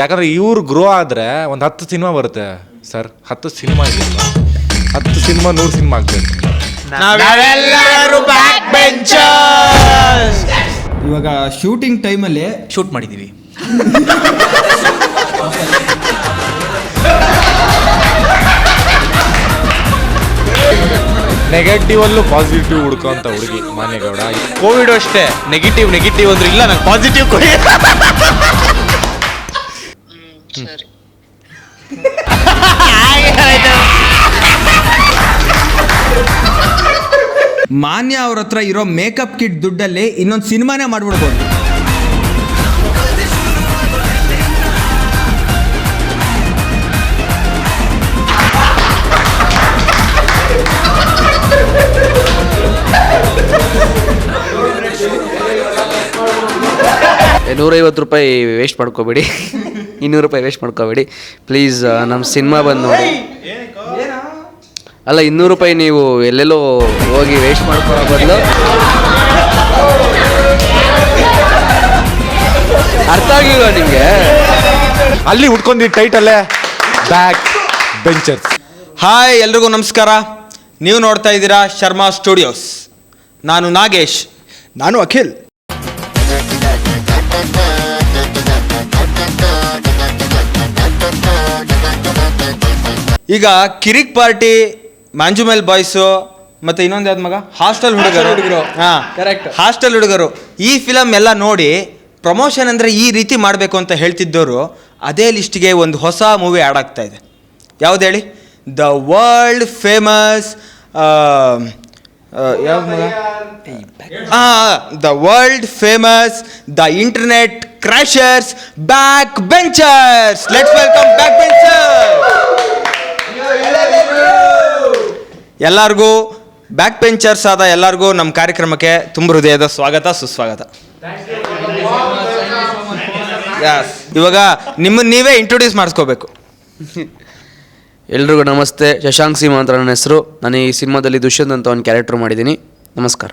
ಯಾಕಂದ್ರೆ ಇವ್ರು ಗ್ರೋ ಆದ್ರೆ ಒಂದು ಹತ್ತು ಸಿನಿಮಾ ಬರುತ್ತೆ. ಸರ್ ಹತ್ತು ಸಿನಿಮಾ ಹತ್ತು ಸಿನಿಮಾ ನೂರು ಸಿನಿಮಾ ಆಗ್ತದೆ ನಾವೆಲ್ಲರೂ ಬ್ಯಾಕ್ ಇವಾಗ ಶೂಟಿಂಗ್ ಟೈಮಲ್ಲಿ ಶೂಟ್ ಮಾಡಿದೀವಿ. ನೆಗೆಟಿವ್ ಅಲ್ಲೂ ಪಾಸಿಟಿವ್ ಹುಡ್ಕೋಂತ ಹುಡುಗಿ ಮಾನ್ಯಗೌಡ. ಕೋವಿಡ್ ಅಷ್ಟೇ. ನೆಗೆಟಿವ್ ನೆಗೆಟಿವ್ ಅಂದ್ರೆ ಇಲ್ಲ ನಂಗೆ ಪಾಸಿಟಿವ್ ಕೊಡಿ. ಸರಿ. ಮಾನ್ಯ ಅವ್ರ ಹತ್ರ ಇರೋ ಮೇಕಪ್ ಕಿಟ್ ದುಡ್ಡಲ್ಲಿ ಇನ್ನೊಂದು ಸಿನಿಮಾನೇ ಮಾಡ್ಬಿಡ್ಬೋದು. ನೂರೈವತ್ತು ರೂಪಾಯಿ ವೇಸ್ಟ್ ಮಾಡ್ಕೋಬೇಡಿ. ಇನ್ನೂರು ರೂಪಾಯಿ ವೇಸ್ಟ್ ಮಾಡ್ಕೋಬೇಡಿ. ಪ್ಲೀಸ್ ನಮ್ಮ ಸಿನಿಮಾ ಬಂದು ನೋಡಿ. ಅಲ್ಲ ಇನ್ನೂರು ರೂಪಾಯಿ ನೀವು ಎಲ್ಲೆಲ್ಲೋ ಹೋಗಿ ವೇಸ್ಟ್ ಮಾಡ್ಕೊಳ್ಳೋ ಬದಲು. ಅರ್ಥ ಆಗಿಲ್ವಾ ನಿಮಗೆ? ಅಲ್ಲಿ ಹುಡ್ಕೊಂಡಿ ಟೈಟಲ್ಲೇ ಬ್ಯಾಕ್ ಬೆಂಚರ್ಸ್ ಹಾಯ್ ಎಲ್ರಿಗೂ ನಮಸ್ಕಾರ. ನೀವು ನೋಡ್ತಾ ಇದ್ದೀರಾ ಶರ್ಮಾ ಸ್ಟುಡಿಯೋಸ್. ನಾನು ನಾಗೇಶ್. ನಾನು ಅಖಿಲ್. ಈಗ ಕಿರಿಕ್ ಪಾರ್ಟಿ ಮ್ಯಾಂಜುಮೆಲ್ ಬಾಯ್ಸು ಮತ್ತೆ ಇನ್ನೊಂದು ಯಾವ್ದು ಮಗ? ಹಾಸ್ಟೆಲ್ ಹುಡುಗರು. ಹಾಂ. ಕರೆಕ್ಟ್ ಹಾಸ್ಟೆಲ್ ಹುಡುಗರು. ಈ ಫಿಲಮ್ ಎಲ್ಲ ನೋಡಿ ಪ್ರಮೋಷನ್ ಅಂದರೆ ಈ ರೀತಿ ಮಾಡಬೇಕು ಅಂತ ಹೇಳ್ತಿದ್ದವರು ಅದೇ ಲಿಸ್ಟ್ಗೆ ಒಂದು ಹೊಸ ಮೂವಿ ಆ್ಯಡ್ ಆಗ್ತಾ ಇದೆ. ಯಾವ್ದು ಹೇಳಿ? The world famous the world famous the internet crashers back benchers let's welcome back benchers ಎಲ್ಲರಿಗೂ ಬ್ಯಾಕ್ ಪೆಂಚರ್ಸ್ ಆದ ಎಲ್ಲರಿಗೂ ನಮ್ಮ ಕಾರ್ಯಕ್ರಮಕ್ಕೆ ತುಂಬ ಹೃದಯದ ಸ್ವಾಗತ ಸುಸ್ವಾಗತ. ಇವಾಗ ನಿಮ್ಮನ್ನು ನೀವೇ ಇಂಟ್ರೊಡ್ಯೂಸ್ ಮಾಡಿಸ್ಕೋಬೇಕು. ಎಲ್ರಿಗೂ ನಮಸ್ತೆ. ಶಶಾಂಕ್ ಸಿಂಹ ಅಂತ ನನ್ನ ಹೆಸರು. ನಾನು ಈ ಸಿನಿಮಾದಲ್ಲಿ ದುಷ್ಯಂತ್ ಅಂತ ಒಂದು ಕ್ಯಾರೆಕ್ಟರ್ ಮಾಡಿದ್ದೀನಿ. ನಮಸ್ಕಾರ.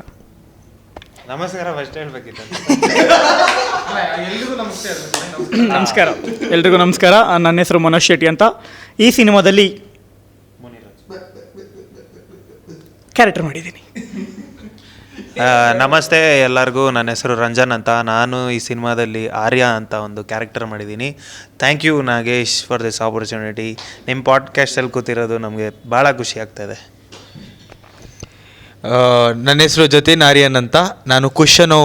ನಮಸ್ಕಾರ ನಮಸ್ಕಾರ. ಎಲ್ರಿಗೂ ನಮಸ್ಕಾರ. ನನ್ನ ಹೆಸರು ಮನೋಜ್ ಶೆಟ್ಟಿ ಅಂತ. ಈ ಸಿನಿಮಾದಲ್ಲಿ ಕ್ಯಾರೆಕ್ಟರ್ ಮಾಡಿದ್ದೀನಿ. ನಮಸ್ತೆ ಎಲ್ಲರಿಗೂ ನನ್ನ ಹೆಸರು ರಂಜನ್ ಅಂತ. ನಾನು ಈ ಸಿನಿಮಾದಲ್ಲಿ ಆರ್ಯ ಅಂತ ಒಂದು ಕ್ಯಾರೆಕ್ಟರ್ ಮಾಡಿದ್ದೀನಿ. Thank you Nagesh for this opportunity ನಿಮ್ಮ ಪಾಡ್ಕಾಸ್ಟಲ್ಲಿ ಕೂತಿರೋದು ನಮಗೆ ಭಾಳ ಖುಷಿ ಆಗ್ತಾಯಿದೆ ನನ್ನ ಹೆಸರು ಜತಿನ್ ಆರ್ಯನ್ ಅಂತ. ನಾನು ಖುಷನು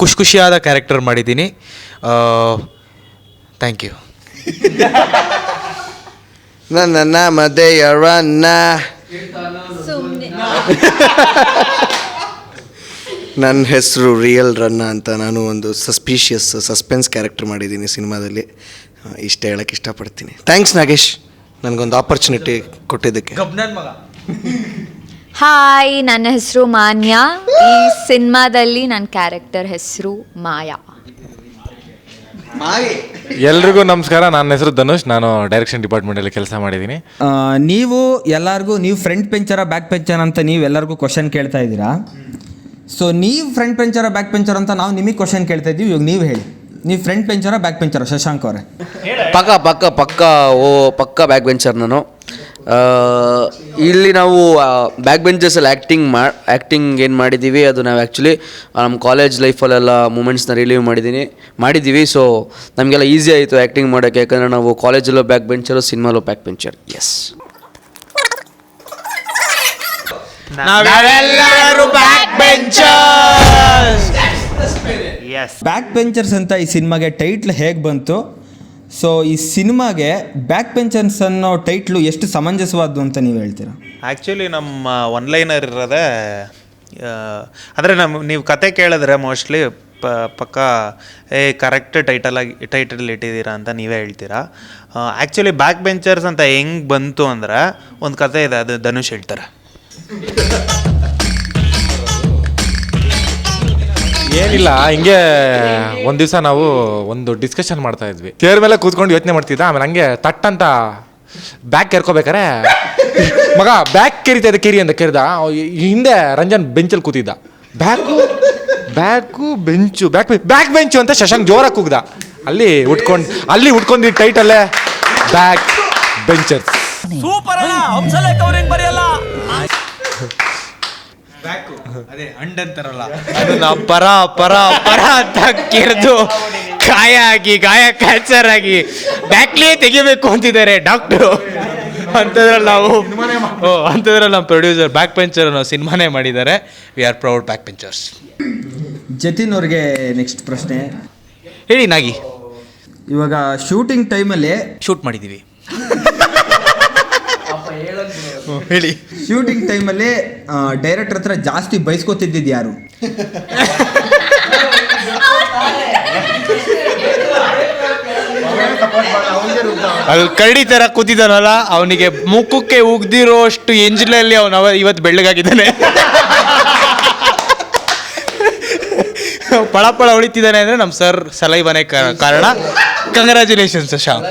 ಖುಷಿ ಖುಷಿಯಾದ ಕ್ಯಾರೆಕ್ಟರ್ ಮಾಡಿದ್ದೀನಿ. ಥ್ಯಾಂಕ್ ಯು ನನ್ನ ಮದೆಯರನ್ನ. ನನ್ನ ಹೆಸರು ರಿಯಲ್ ರನ್ನ ಅಂತ ನಾನು ಒಂದು ಸಸ್ಪಿಷಿಯಸ್ ಸಸ್ಪೆನ್ಸ್ ಕ್ಯಾರೆಕ್ಟರ್ ಮಾಡಿದ್ದೀನಿ ಸಿನಿಮಾದಲ್ಲಿ. ಇಷ್ಟ ಹೇಳಕ್ಕೆ ಇಷ್ಟಪಡ್ತೀನಿ. ಥ್ಯಾಂಕ್ಸ್ ನಾಗೇಶ್. ನನಗೊಂದು ಆಪರ್ಚುನಿಟಿ ಕೊಟ್ಟಿದ್ದಕ್ಕೆ. ಹಾಯ್ ನನ್ನ ಹೆಸರು ಮಾನ್ಯ. ಈ ಸಿನಿಮಾದಲ್ಲಿ ನನ್ನ ಕ್ಯಾರೆಕ್ಟರ್ ಹೆಸರು ಮಾಯಾ. ಎಲ್ರಿಗೂ ನಮಸ್ಕಾರ. ನನ್ನ ಹೆಸರು ಧನುಷ್. ನಾನು ಡೈರೆಕ್ಷನ್ ಡಿಪಾರ್ಟ್ಮೆಂಟಲ್ಲಿ ಕೆಲಸ ಮಾಡಿದ್ದೀನಿ. ಆ, ನೀವು ಎಲ್ಲರಿಗೂ ನೀವು ಫ್ರಂಟ್ ಪೆಂಚರ ಬ್ಯಾಕ್ ಪೆಂಚರ್ ಅಂತ ನೀವು ಎಲ್ಲರಿಗೂ ಕ್ವಶನ್ ಕೇಳ್ತಾ ಇದ್ದೀರಾ? ಸೊ ನೀವು ಫ್ರಂಟ್ ಪೆಂಚರ ಬ್ಯಾಕ್ ಪೆಂಚರ್ ಅಂತ ನಾವು ನಿಮಗೆ ಕ್ವಶನ್ ಕೇಳ್ತಾ ಇದ್ದೀವಿ. ಇವಾಗ ನೀವು ಹೇಳಿ. ನೀವು front bencher back bencher Shashank ಅವರೇ? ಪಕ್ಕ ಪಕ್ಕ ಪಕ್ಕ ಓ ಪಕ್ಕ ಬ್ಯಾಕ್ ಬೆಂಚರ್ ನಾನು. ಇಲ್ಲಿ ನಾವು ಬ್ಯಾಕ್ ಬೆಂಚರ್ಸಲ್ಲಿ ಆ್ಯಕ್ಟಿಂಗ್ ಮಾ ಆ್ಯಕ್ಟಿಂಗ್ ಏನು ಮಾಡಿದ್ದೀವಿ ಅದು ನಾವು ಆ್ಯಕ್ಚುಲಿ ನಮ್ಮ ಕಾಲೇಜ್ ಲೈಫಲ್ಲೆಲ್ಲ ಮೂಮೆಂಟ್ಸ್ನ ರಿಲೀವ್ ಮಾಡಿದ್ದೀನಿ ಮಾಡಿದ್ದೀವಿ ಸೊ ನಮಗೆಲ್ಲ ಈಸಿ ಆಯಿತು ಆ್ಯಕ್ಟಿಂಗ್ ಮಾಡೋಕ್ಕೆ ಯಾಕಂದರೆ ನಾವು ಕಾಲೇಜಲ್ಲೂ ಬ್ಯಾಕ್ ಬೆಂಚರು ಸಿನಿಮಾಲೂ ಬ್ಯಾಕ್ ಬೆಂಚರ್ ಎಸ್ ನಾವೆಲ್ಲರೂ back benchers yes back benchers ಅಂತ ಈ ಸಿನಿಮಾಗೆ ಟೈಟ್ಲ್ ಹೇಗೆ ಬಂತು? ಸೊ ಈ ಸಿನಿಮಾಗೆ ಬ್ಯಾಕ್ ಬೆಂಚರ್ಸ್ ಅನ್ನೋ ಟೈಟ್ಲು ಎಷ್ಟು ಸಮಂಜಸವಾದ್ದು ಅಂತ ನೀವು ಹೇಳ್ತೀರಾ? ಆ್ಯಕ್ಚುಲಿ ನಮ್ಮ ಒನ್ಲೈನರ್ ಇರೋದೇ ಅಂದರೆ ನಮ್ಮ ನೀವು ಕತೆ ಕೇಳಿದ್ರೆ ಮೋಸ್ಟ್ಲಿ ಪ, ಪಕ್ಕ, ಏ ಕರೆಕ್ಟ್ ಟೈಟಲಾಗಿ ಟೈಟಲ್ ಇಟ್ಟಿದ್ದೀರಾ ಅಂತ ನೀವೇ ಹೇಳ್ತೀರಾ? ಆ್ಯಕ್ಚುಲಿ ಬ್ಯಾಕ್ ಬೆಂಚರ್ಸ್ ಅಂತ ಹೆಂಗೆ ಬಂತು ಅಂದರೆ, ಒಂದು ಕತೆ ಇದೆ, ಅದು ಧನುಷ್ ಹೇಳ್ತಾರೆ. ಏನಿಲ್ಲ, ಹಿಂಗೆ ಒಂದ್ ದಿವಸ ನಾವು ಒಂದು ಡಿಸ್ಕಷನ್ ಮಾಡ್ತಾ ಇದ್ವಿ. ಚೇರ್ ಮೇಲೆ ಕೂತ್ಕೊಂಡು ಯೋಚನೆ ಮಾಡ್ತಿದ್ದ, ಆಮೇಲೆ ಹಂಗೆ ತಟ್ ಅಂತ ಬ್ಯಾಗ್ ಕೆರ್ಕೋಬೇಕಾರೆ. ಮಗ ಬ್ಯಾಗ್ ಕೆರಿತಾ ಇದೆ ಕೆರಿ ಅಂತ ಕೆರೆದ ಹಿಂದೆ ರಂಜನ್ ಬೆಂಚಲ್ಲಿ ಕೂತಿದ್ದ. Back back bench back back bench ಅಂತ ಶಶಾಂಕ್ ಜೋರಾಗಿ ಕೂಗ್ದ. ಅಲ್ಲಿ ಉಟ್ಕೊಂಡು, ಅಲ್ಲಿ ಉಟ್ಕೊಂಡಿದ್ದ ಟೈಟಲ್ಲೇ ಬ್ಯಾಕ್ ಬೆಂಚರ್ಸ್ ಅದೇ ಅಂಡ್ ಅಂತಾರಲ್ಲ ಅದನ್ನ ಪರ ಪರ ಪರ ಅಂತ ಕಿರಿದು ಗಾಯ ಆಗಿ ಗಾಯ ಕ್ಯಾನ್ಸರ್ ಆಗಿ ಬ್ಯಾಕ್ಲೇ ತೆಗಿಬೇಕು ಅಂತಿದ್ದಾರೆ ಡಾಕ್ಟ್ರು. ಅಂಥದ್ರಲ್ಲಿ ನಾವು ಓ ಅಂಥದ್ರಲ್ಲಿ ನಮ್ಮ ಪ್ರೊಡ್ಯೂಸರ್ ಬ್ಯಾಕ್ ಪೆಂಚರ್ ಅನ್ನೋ ಸಿನಿಮಾನೇ ಮಾಡಿದ್ದಾರೆ. We are proud back benchers Jatin ಅವ್ರಿಗೆ ನೆಕ್ಸ್ಟ್ ಪ್ರಶ್ನೆ. ಹೇಳಿ ನಾಗಿ. ಇವಾಗ ಶೂಟಿಂಗ್ ಟೈಮಲ್ಲಿ ಶೂಟ್ ಮಾಡಿದ್ದೀವಿ. ಹೇಳಿ. ಶೂಟಿಂಗ್ ಟೈಮಲ್ಲಿ ಡೈರೆಕ್ಟರ್ ಹತ್ರ ಜಾಸ್ತಿ ಬೈಸ್ಕೊತಿದ್ದಿದ್ದು ಯಾರು? ಅಲ್ಲಿ ಕರಡಿ ತರ ಕೂತಿದ್ದಾನಲ್ಲ ಅವನಿಗೆ ಮುಖಕ್ಕೆ ಉಗ್ದಿರೋ ಅಷ್ಟು ಎಂಜಿಲಲ್ಲಿ ಅವನು ಅವ ಇವತ್ತು ಬೆಳ್ಳಗಾಗಿದ್ದಾನೆ. ಪಳಪಳ ಪಳ ಹೊಳಿತಿದ್ದಾನೆ ಅಂದರೆ ನಮ್ಮ ಸರ್ ಸಲೈವನೇ ಕ- ಕಾರಣ. ಕಂಗ್ರ್ಯಾಚುಲೇಷನ್ಸ್ ಶಾಮ್.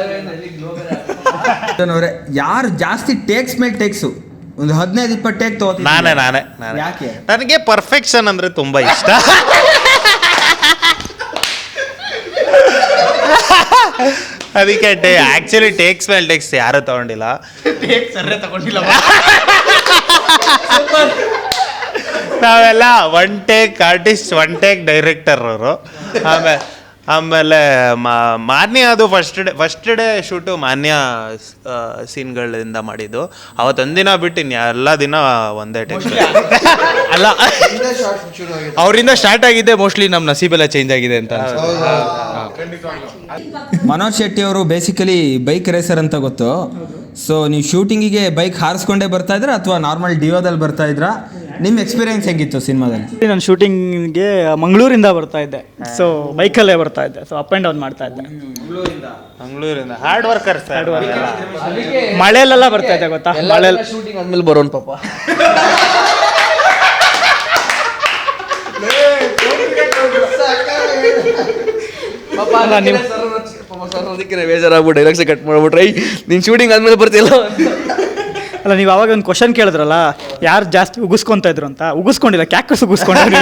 ಅವ್ರೆ ಯಾರು ಜಾಸ್ತಿ ಟೇಕ್ಸ್ ಮೇಲೆ ಟೇಕ್ಸು ಒಂದು ಹದಿನೈದು ಇಪ್ಪತ್ತು ಟೇಕ್ ನಾನೇ ನಾನೇ ನಾನೇ. ಯಾಕೆ? ನನಗೆ ಪರ್ಫೆಕ್ಷನ್ ಅಂದ್ರೆ ತುಂಬಾ ಇಷ್ಟ. ಅದಕ್ಕೆ ಟೇ ಆಕ್ಚುಲಿ ಟೇಕ್ಸ್ ಮೇಲೆ ಟೇಕ್ಸ್ ಯಾರು ತಗೊಂಡಿಲ್ಲ. ನಾವೆಲ್ಲ one take artist one take director ಅವರು. ಆಮೇಲೆ ಆಮೇಲೆ ಮಾ- ಮಾನ್ಯ ಅದು first day first day shoot Manya ಸೀನ್ಗಳಿಂದ ಮಾಡಿದ್ದು. ಅವತ್ತೊಂದಿನ ಬಿಟ್ಟು ಇನ್ನು ಎಲ್ಲ ದಿನ ಒಂದೇ ಟೈಮ್ ಅಲ್ಲ ಅವರಿಂದ ಸ್ಟಾರ್ಟ್ ಆಗಿದ್ದೆ ಮೋಸ್ಟ್ಲಿ ನಮ್ಮ ನಸೀಬೆಲ್ಲ ಚೇಂಜ್ ಆಗಿದೆ ಅಂತ. ಮನೋಜ್ ಶೆಟ್ಟಿ ಅವರು ಬೇಸಿಕಲಿ ಬೈಕ್ ರೇಸರ್ ಅಂತ ಗೊತ್ತು. ಸೊ ನೀವು ಶೂಟಿಂಗಿಗೆ ಬೈಕ್ ಹಾರಿಸ್ಕೊಂಡೇ ಬರ್ತಾ ಇದ್ರ ಅಥವಾ ನಾರ್ಮಲ್ ಡಿಯೋದಲ್ಲಿ ಬರ್ತಾ ಇದ್ರಾ? ನಿಮ್ಮ ಎಕ್ಸ್ಪೀರಿಯನ್ಸ್ ಹೆಂಗಿತ್ತು ಸಿನಿಮಾದಲ್ಲಿ? ನಾನು ಶೂಟಿಂಗ್ಗೆ ಮಂಗಳೂರಿಂದ ಬರ್ತಾ ಇದ್ದೆ. ಸೊ ಬೈಕಲ್ಲೇ ಬರ್ತಾ ಇದ್ದೆ. ಸೊ ಅಪ್ ಆ್ಯಂಡ್ ಡೌನ್ ಮಾಡ್ತಾ ಇದ್ದೆ. ಮಂಗಳೂರಿಂದ. ಹಾರ್ಡ್ ವರ್ಕರ್ ಸರ್ ಮಳೆಯಲ್ಲೆಲ್ಲ ಬರ್ತಾ ಇದ್ದೆ ಗೊತ್ತಾ? ಮಳೆ ಶೂಟಿಂಗ್ ಆದ್ಮೇಲೆ ಬರೋನ್ ಪಾಪ. ನಿಮ್ಮ ಸರ್ ಅದಕ್ಕೆ ಬೇಜಾರಾಗ್ಬಿಟ್ಟು ಡೈಲಾಗ್ಸ್ ಕಟ್ ಮಾಡ್ಬಿಟ್ರೆ ಐ ನೀನು ಶೂಟಿಂಗ್ ಆದ್ಮೇಲೆ ಬರ್ತಿಲ್ಲ ಅಲ್ಲ ನೀವು ಅವಾಗ ಒಂದು ಕ್ವಶನ್ ಕೇಳಿದ್ರಲ್ಲ ಯಾರು ಜಾಸ್ತಿ ಉಗಿಸ್ಕೊಂತ ಇದ್ರು ಅಂತ? ಉಗಿಸ್ಕೊಂಡಿಲ್ಲ ಕ್ಯಾಕರ್ಸ್ ಉಗಿಸ್ಕೊಂಡ್ರಿ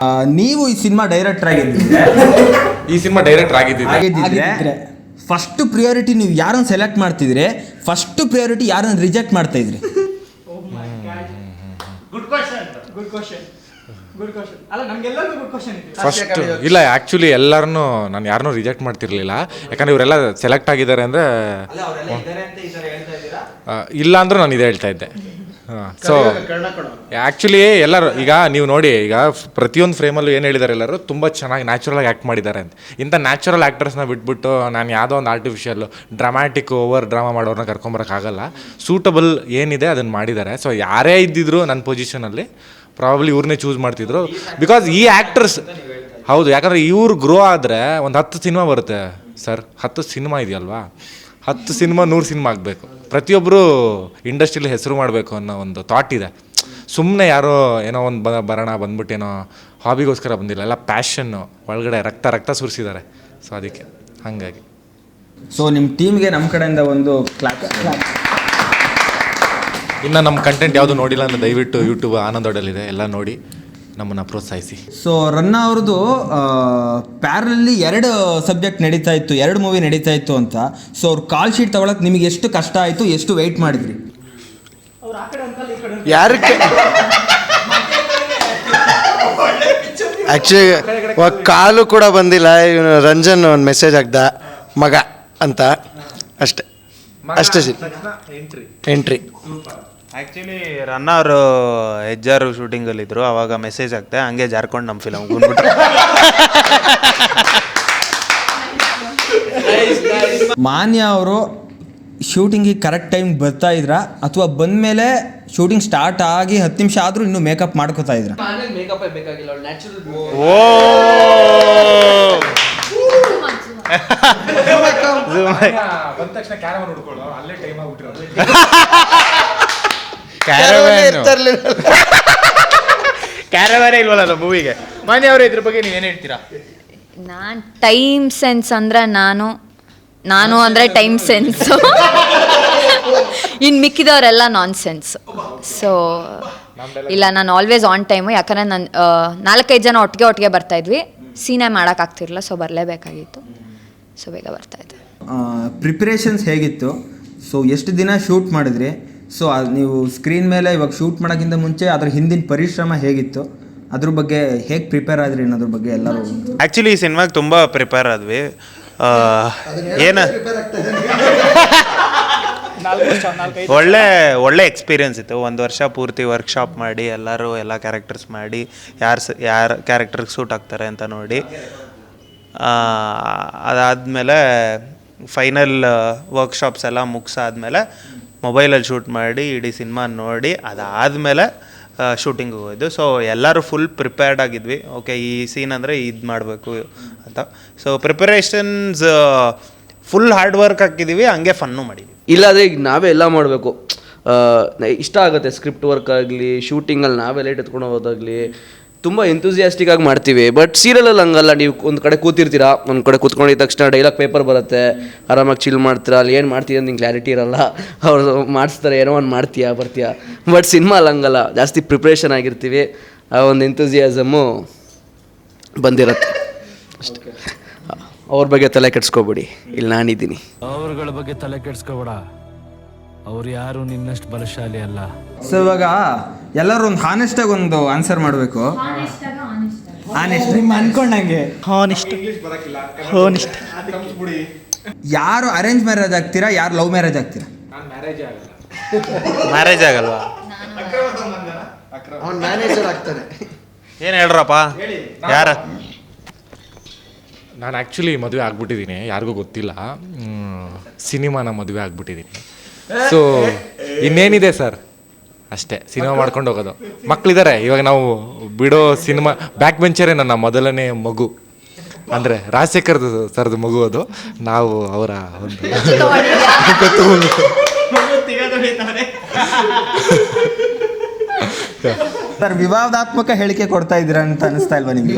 ಆ, ನೀವು ಈ ಸಿನಿಮಾ ಡೈರೆಕ್ಟರ್ ಆಗಿದ್ದಿದ್ರೆ ಈ ಸಿನಿಮಾ ಡೈರೆಕ್ಟರ್ ಆಗಿದ್ದಿದೆ ಆಗಿದ್ದಿದ್ರೆ ಫಸ್ಟ್ ಪ್ರಿಯಾರಿಟಿ ನೀವು ಯಾರನ್ನ ಸೆಲೆಕ್ಟ್ ಮಾಡ್ತಿದ್ರೆ ಫಸ್ಟ್ ಪ್ರಿಯಾರಿಟಿ ಯಾರನ್ನ ರಿಜೆಕ್ಟ್ ಮಾಡ್ತಾ ಇದ್ರಿ? Good question good question good question ಅಲ್ಲ ನಮ್ಗೆಲ್ಲರಿಗೂ ಗುಡ್ ಕ್ವಶನ್ ಇದೆ ಫಸ್ಟ್ ಇಲ್ಲ ಆ್ಯಕ್ಚುಲಿ ಎಲ್ಲರನ್ನೂ ನಾನು ಯಾರನ್ನೂ ರಿಜೆಕ್ಟ್ ಮಾಡ್ತಿರ್ಲಿಲ್ಲ. ಯಾಕಂದ್ರೆ ಇವರೆಲ್ಲ ಸೆಲೆಕ್ಟ್ ಆಗಿದ್ದಾರೆ ಅಂದರೆ ಇಲ್ಲ ಅಂದ್ರೂ ನಾನು ಇದೇ ಹೇಳ್ತಾ ಇದ್ದೆ. ಸೊ ಆ್ಯಕ್ಚುಲಿ ಎಲ್ಲರೂ, ಈಗ ನೀವು ನೋಡಿ, ಈಗ ಪ್ರತಿಯೊಂದು ಫ್ರೇಮಲ್ಲೂ ಏನು ಹೇಳಿದ್ದಾರೆ ಎಲ್ಲರೂ, ತುಂಬ ಚೆನ್ನಾಗಿ ನ್ಯಾಚುರಲಾಗಿ ಆ್ಯಕ್ಟ್ ಮಾಡಿದ್ದಾರೆ ಅಂತ. ಇಂಥ ನ್ಯಾಚುರಲ್ ಆ್ಯಕ್ಟರ್ಸ್ನ ಬಿಟ್ಬಿಟ್ಟು ನಾನು ಯಾವುದೋ ಒಂದು ಆರ್ಟಿಫಿಷಿಯಲ್ ಡ್ರಾಮ್ಯಾಟಿಕ್ ಓವರ್ ಡ್ರಾಮಾ ಮಾಡೋರನ್ನ ಕರ್ಕೊಂಬರೋಕ್ಕಾಗಲ್ಲ ಸೂಟಬಲ್ ಏನಿದೆ ಅದನ್ನು ಮಾಡಿದ್ದಾರೆ. ಸೊ ಯಾರೇ ಇದ್ದಿದ್ರು ನನ್ನ ಪೊಸಿಷನಲ್ಲಿ ಪ್ರಾಬಬ್ಲಿ ಇವ್ರನ್ನೇ ಚೂಸ್ ಮಾಡ್ತಿದ್ರು. ಬಿಕಾಸ್ ಈ ಆ್ಯಕ್ಟರ್ಸ್ ಹೌದು, ಯಾಕಂದರೆ ಇವ್ರು ಗ್ರೋ ಆದರೆ ಒಂದು ಹತ್ತು ಸಿನಿಮಾ ಬರುತ್ತೆ. ಸರ್ ಹತ್ತು ಸಿನಿಮಾ ಇದೆಯಲ್ವಾ? ಹತ್ತು ಸಿನಿಮಾ ನೂರು ಸಿನಿಮಾ ಆಗಬೇಕು. ಪ್ರತಿಯೊಬ್ಬರು ಇಂಡಸ್ಟ್ರಿಲಿ ಹೆಸರು ಮಾಡಬೇಕು ಅನ್ನೋ ಒಂದು ಥಾಟ್ ಇದೆ. ಸುಮ್ಮನೆ ಯಾರೋ ಏನೋ ಒಂದು ಬ ಬರೋಣ ಬಂದ್ಬಿಟ್ಟು ಏನೋ ಹಾಬಿಗೋಸ್ಕರ ಬಂದಿಲ್ಲ. ಎಲ್ಲ ಪ್ಯಾಷನ್ನು ಒಳಗಡೆ ರಕ್ತ ರಕ್ತ ಸುರಿಸಿದ್ದಾರೆ. ಸೊ ಅದಕ್ಕೆ ಹಾಗಾಗಿ. ಸೊ ನಿಮ್ಮ ಟೀಮ್ಗೆ ನಮ್ಮ ಕಡೆಯಿಂದ ಒಂದು ಕ್ಲಾಪ್ ಇನ್ನು ನಮ್ಮ ಕಂಟೆಂಟ್ ಯಾವುದು ನೋಡಿಲ್ಲ ಅಂದರೆ ದಯವಿಟ್ಟು ಯೂಟ್ಯೂಬ್ ಇದೆ. ಎಲ್ಲ ನೋಡಿ. ನಮ್ಮನ್ನು ಪ್ರೋತ್ಸಾಹಿಸಿ. ಸೊ ರನ್ನ ಅವ್ರದ್ದು ಪ್ಯಾರಲಲ್ಲಿ ಎರಡು ಸಬ್ಜೆಕ್ಟ್ ನಡೀತಾ ಇತ್ತು ಎರಡು ಮೂವಿ ನಡೀತಾ ಇತ್ತು ಅಂತ. ಸೊ ಅವ್ರು ಕಾಲ್ ಶೀಟ್ ತಗೊಳಕ್ ನಿಮಗೆ ಎಷ್ಟು ಕಷ್ಟ ಆಯಿತು ಎಷ್ಟು ವೆಯ್ಟ್ ಮಾಡಿದ್ರಿ? ಯಾರ ಆ್ಯಕ್ಚುಲಿ ಕಾಲು ಕೂಡ ಬಂದಿಲ್ಲ ಇವನು ರಂಜನ್ ಒಂದು ಮೆಸೇಜ್ ಹಾಕ್ದ ಮಗ ಅಂತ. ಅಷ್ಟೇ. ಅಷ್ಟೇ. ಎಂಟ್ರಿ ಆ್ಯಕ್ಚುಲಿ ರನ್ನ ಅವರು ಹೆಜ್ಜಾರು ಶೂಟಿಂಗಲ್ಲಿ ಇದ್ರು ಅವಾಗ ಮೆಸೇಜ್ ಆಗ್ತೆ ಹಂಗೆ ಜಾರ್ಕೊಂಡು ನಮ್ಮ ಫಿಲಮ್ ಬಂದ್ಬಿಟ್ರು ಮಾನ್ಯ ಅವರು ಶೂಟಿಂಗಿಗೆ ಕರೆಕ್ಟ್ ಟೈಮ್ ಬರ್ತಾ ಇದ್ರ? ಅಥವಾ ಬಂದ ಮೇಲೆ ಶೂಟಿಂಗ್ ಸ್ಟಾರ್ಟ್ ಆಗಿ ಹತ್ತು ನಿಮಿಷ ಆದರೂ ಇನ್ನೂ ಮೇಕಪ್ ಮಾಡ್ಕೋತಾ ಇದ್ರ? ಮೇಕಪ್ ಬೇಕಾಗಿಲ್ಲ ನ್ಯಾಚುರಲ್ ಓ! ಬಂದ ತಕ್ಷಣ ಹುಡ್ಕೊಳ್ಳೋ ಅಲ್ಲೇ ಟೈಮ್ ಆಗ್ಬಿಟ್ಟಿರೋದು. ಕ್ಯಾರವಾರೇ ಇಲ್ವಲ್ಲ ಮೂವಿಗೆ ಮಾನ್ಯ ಅವರೇ ಇದ್ರ ಬಗ್ಗೆ ನೀವೇನು ಹೇಳ್ತೀರಾ? ನಾನು ಟೈಮ್ ಸೆನ್ಸ್ ಅಂದ್ರೆ ನಾನು ನಾನು ಅಂದರೆ ಟೈಮ್ ಸೆನ್ಸ್ ಇನ್ನು ಮಿಕ್ಕಿದವರೆಲ್ಲ ನಾನ್ ಸೆನ್ಸ್ ಸೊ ಇಲ್ಲ ನಾನು ಆಲ್ವೇಸ್ ಆನ್ ಟೈಮು ಯಾಕಂದರೆ ನಾನು ನಾಲ್ಕೈದು ಜನ ಒಟ್ಟಿಗೆ ಒಟ್ಟಿಗೆ ಬರ್ತಾ ಇದ್ವಿ. ಸೀನೇ ಮಾಡೋಕ್ಕಾಗ್ತಿರಲಿಲ್ಲ ಸೊ ಬರಲೇಬೇಕಾಗಿತ್ತು. ಸೊ ಬೇಗ ಬರ್ತಾ ಇದ್ದೆ. ಪ್ರಿಪ್ರೇಷನ್ಸ್ ಹೇಗಿತ್ತು? ಸೊ ಎಷ್ಟು ದಿನ ಶೂಟ್ ಮಾಡಿದ್ರಿ? ಸೊ ನೀವು ಸ್ಕ್ರೀನ್ ಮೇಲೆ ಇವಾಗ ಶೂಟ್ ಮಾಡೋಕ್ಕಿಂತ ಮುಂಚೆ ಅದ್ರ ಹಿಂದಿನ ಪರಿಶ್ರಮ ಹೇಗಿತ್ತು? ಅದ್ರ ಬಗ್ಗೆ ಹೇಗೆ ಪ್ರಿಪೇರ್ ಆದ್ರಿ ಅನ್ನೋದ್ರ ಬಗ್ಗೆ ಎಲ್ಲರೂ? ಆ್ಯಕ್ಚುಲಿ ಈ ಸಿನಿಮಾಗೆ ತುಂಬ ಪ್ರಿಪೇರ್ ಆದ್ವಿ. ಏನ ಒಳ್ಳೆ ಒಳ್ಳೆ ಎಕ್ಸ್ಪೀರಿಯನ್ಸ್ ಇತ್ತು. ಒಂದು ವರ್ಷ ಪೂರ್ತಿ ವರ್ಕ್ಶಾಪ್ ಮಾಡಿ ಎಲ್ಲರೂ ಎಲ್ಲ ಕ್ಯಾರೆಕ್ಟರ್ಸ್ ಮಾಡಿ ಯಾರು ಯಾರು ಕ್ಯಾರೆಕ್ಟರ್ಗೆ ಸೂಟ್ ಆಗ್ತಾರೆ ಅಂತ ನೋಡಿ. ಅದಾದಮೇಲೆ ಫೈನಲ್ ವರ್ಕ್ಶಾಪ್ಸ್ ಎಲ್ಲ ಮುಗಿಸಾದ್ಮೇಲೆ ಮೊಬೈಲಲ್ಲಿ ಶೂಟ್ ಮಾಡಿ, ಇಡೀ ಸಿನಿಮಾ ನೋಡಿ, ಅದಾದಮೇಲೆ ಶೂಟಿಂಗ್ ಹೋಗಿದ್ದು ಸೊ ಎಲ್ಲರೂ ಫುಲ್ ಪ್ರಿಪೇರ್ಡ್ ಆಗಿದ್ವಿ. ಓಕೆ ಈ ಸೀನ್ ಅಂದರೆ ಇದು ಮಾಡಬೇಕು ಅಂತ. So preparations full hard work ಹಾಕಿದ್ದೀವಿ ಹಂಗೆ ಫನ್ನು ಮಾಡಿದ್ವಿ. ಇಲ್ಲಾದರೆ ಈಗ ನಾವೇ ಎಲ್ಲ ಮಾಡಬೇಕು. ಇಷ್ಟ ಆಗುತ್ತೆ ಸ್ಕ್ರಿಪ್ಟ್ ವರ್ಕ್ ಆಗಲಿ ಶೂಟಿಂಗಲ್ಲಿ ನಾವೇ ಲೈಟ್ ಎತ್ಕೊಂಡು ಹೋಗೋದಾಗಲಿ ತುಂಬ ಎಂತೂಸಿಯಾಸ್ಟಿಕ್ ಆಗಿ ಮಾಡ್ತೀವಿ. ಬಟ್ ಸೀರಿಯಲಲ್ಲಿ ಹಂಗಲ್ಲ ನೀವು ಒಂದು ಕಡೆ ಕೂತಿರ್ತೀರಾ ಒಂದು ಕಡೆ ಕೂತ್ಕೊಂಡಿದ ತಕ್ಷಣ ಡೈಲಾಗ್ ಪೇಪರ್ ಬರುತ್ತೆ ಆರಾಮಾಗಿ ಚಿಲ್ ಮಾಡ್ತೀರಾ ಅಲ್ಲಿ ಏನು ಮಾಡ್ತೀಯ ಅಂತ ನಿಂಗೆ ಕ್ಲಾರಿಟಿ ಇರಲ್ಲ. ಅವ್ರು ಮಾಡಿಸ್ತಾರೆ ಏನೋ ಒಂದು ಮಾಡ್ತೀಯಾ ಬರ್ತೀಯಾ. ಬಟ್ ಸಿನಿಮಾ ಅಲ್ಲಿ ಹಂಗಲ್ಲ ಜಾಸ್ತಿ ಪ್ರಿಪ್ರೇಷನ್ ಆಗಿರ್ತೀವಿ ಆ ಒಂದು ಎಂಥೂಸಿಯಾಸಮು ಬಂದಿರತ್ತೆ. ಅಷ್ಟೇ. ಅವ್ರ ಬಗ್ಗೆ ತಲೆ ಕೆಡ್ಸ್ಕೊಬೇಡಿ ಇಲ್ಲಿ ನಾನಿದ್ದೀನಿ. ಅವ್ರಗಳ ಬಗ್ಗೆ ತಲೆ ಕೆಡ್ಸ್ಕೋಬೇಡ. ಅವ್ರು ಯಾರು ನಿನ್ನಷ್ಟು ಬಲಶಾಲಿ ಅಲ್ಲ. ಸೊ ಇವಾಗ ಎಲ್ಲರೂ ಒಂದು ಹಾನೆಸ್ಟಾಗಿ ಒಂದು ಆನ್ಸರ್ ಮಾಡಬೇಕು. ಹಾನೆಸ್ಟ್ ನಿಮ್ಮ ಅನ್ಕೊಂಡಂಗೆ. ಹಾನಿಸ್ಟ್ ಹಾನಿಸ್ಟ್ ಯಾರು ಅರೇಂಜ್ ಮ್ಯಾರೇಜ್ ಆಗ್ತೀರಾ ಯಾರು ಲವ್ ಮ್ಯಾರೇಜ್ ಆಗ್ತೀರಾ? ಮ್ಯಾರೇಜ್ ಆಗಲ್ವಾ? ಅವನು ಮ್ಯಾನೇಜರ್ ಆಗ್ತಾನೆ. ಏನು ಹೇಳ್ರಪ್ಪ? ಯಾರ? ನಾನು ಆ್ಯಕ್ಚುಲಿ ಮದುವೆ ಆಗ್ಬಿಟ್ಟಿದ್ದೀನಿ ಯಾರಿಗೂ ಗೊತ್ತಿಲ್ಲ. ಸಿನಿಮಾನ ಮದುವೆ ಆಗ್ಬಿಟ್ಟಿದ್ದೀನಿ. ಸೊ ಇನ್ನೇನಿದೆ ಸರ್? ಅಷ್ಟೇ ಸಿನಿಮಾ ಮಾಡ್ಕೊಂಡು ಹೋಗೋದು. ಮಕ್ಕಳಿದ್ದಾರೆ ಇವಾಗ ನಾವು ಬಿಡೋ ಸಿನಿಮಾ ಬ್ಯಾಕ್ ಬೆಂಚರೇ ನನ್ನ ಮೊದಲನೇ ಮಗು. ಅಂದರೆ ರಾಜಶೇಖರ್ ಸರ್ದು ಮಗು ಅದು. ನಾವು ಅವರ ಒಂದು. ಸರ್ ವಿವಾದಾತ್ಮಕ ಹೇಳಿಕೆ ಕೊಡ್ತಾ ಇದ್ದೀರಾ ಅಂತ ಅನಿಸ್ತಾ ಇಲ್ವಾ ನಿಮಗೆ?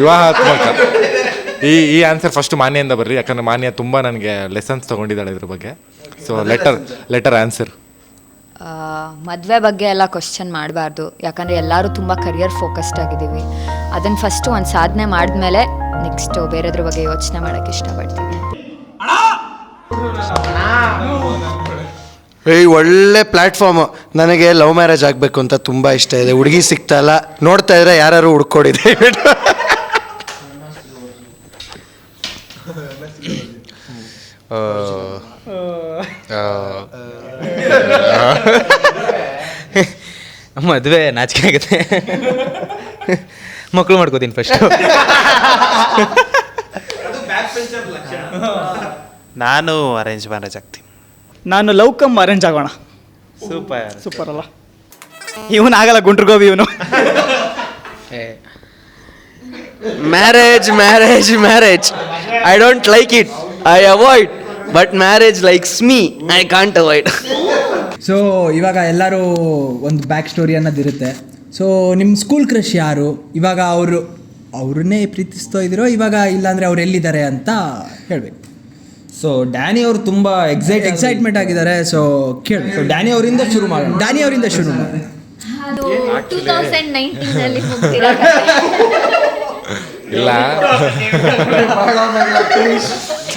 ವಿವಾಹಾತ್ಮಕ ಈ ಈ ಆನ್ಸರ್ ಫಸ್ಟ್ ಮಾನ್ಯಿಂದ ಬರ್ರಿ ಯಾಕಂದ್ರೆ ಮಾನ್ಯ ತುಂಬ ನನಗೆ ಲೆಸನ್ಸ್ ತಗೊಂಡಿದ್ದಾಳೆ ಇದ್ರ ಬಗ್ಗೆ. ಸೊ ಲೆಟರ್ ಲೆಟರ್ ಆನ್ಸರ್ ಮದುವೆ ಬಗ್ಗೆ ಎಲ್ಲ ಕ್ವಶನ್ ಮಾಡಬಾರ್ದು. ಯಾಕಂದರೆ ಎಲ್ಲರೂ ತುಂಬ ಕರಿಯರ್ ಫೋಕಸ್ಡ್ ಆಗಿದ್ದೀವಿ. ಅದನ್ನು ಫಸ್ಟು ಒಂದು ಸಾಧನೆ ಮಾಡಿದ್ಮೇಲೆ ನೆಕ್ಸ್ಟು ಬೇರೆದ್ರ ಬಗ್ಗೆ ಯೋಚನೆ ಮಾಡೋಕ್ಕೆ ಇಷ್ಟಪಡ್ತೀವಿ ಏಯ್ ಒಳ್ಳೆ ಪ್ಲಾಟ್ಫಾರ್ಮು ನನಗೆ ಲವ್ ಮ್ಯಾರೇಜ್ ಆಗಬೇಕು ಅಂತ ತುಂಬ ಇಷ್ಟ ಇದೆ. ಹುಡುಗಿ ಸಿಗ್ತಾ ಇಲ್ಲ. ನೋಡ್ತಾ ಇದ್ರೆ ಯಾರು ಹುಡ್ಕೊಡಿ. ದಯವಿಟ್ಟು ಮದುವೆ ನಾಚಿಕೆ ಆಗುತ್ತೆ. ಮಕ್ಕಳು ಮಾಡ್ಕೋತೀನಿ ಫಸ್ಟ್ ನಾನು ಅರೇಂಜ್ ಮ್ಯಾರೇಜ್ ಆಗ್ತೀನಿ. ನಾನು ಲವ್ ಕಮ್ ಅರೇಂಜ್ ಆಗೋಣ. ಸೂಪರ್ ಸೂಪರ್ ಅಲ್ಲ. ಇವನು ಆಗಲ್ಲ ಗುಂಡ್ರು ಗೋಬಿ ಇವನು marriage marriage marriage I don't like it I avoid but marriage likes me I can't avoid so ಇವಾಗ ಎಲ್ಲರೂ ಒಂದು ಬ್ಯಾಕ್ ಸ್ಟೋರಿ ಅನ್ನೋದಿರುತ್ತೆ ಸೊ ನಿಮ್ಮ ಸ್ಕೂಲ್ ಕ್ರಶ್ ಯಾರು? ಇವಾಗ ಅವರು ಅವ್ರನ್ನೇ ಪ್ರೀತಿಸ್ತಾ ಇದ್ದೀರೋ? ಇವಾಗ ಇಲ್ಲಾಂದರೆ ಅವ್ರು ಎಲ್ಲಿದ್ದಾರೆ ಅಂತ ಹೇಳಬೇಕು. ಸೊ ಡ್ಯಾನಿ ಅವರು ತುಂಬ ಎಕ್ಸೈಟ್ ಎಕ್ಸೈಟ್ಮೆಂಟ್ ಆಗಿದ್ದಾರೆ ಸೊ ಕೇಳಿ ಸೊ ಡ್ಯಾನಿ ಅವರಿಂದ ಶುರು ಮಾಡೋಣ. ಡ್ಯಾನಿ ಅವರಿಂದ ಶುರು ಮಾಡಿ. ಅದು ಟೂ ತೌಸಂಡ್ ನೈನ್ಟೀನಲ್ಲಿ ಹೋಗ್ತೀರಾ? ಇಲ್ಲ.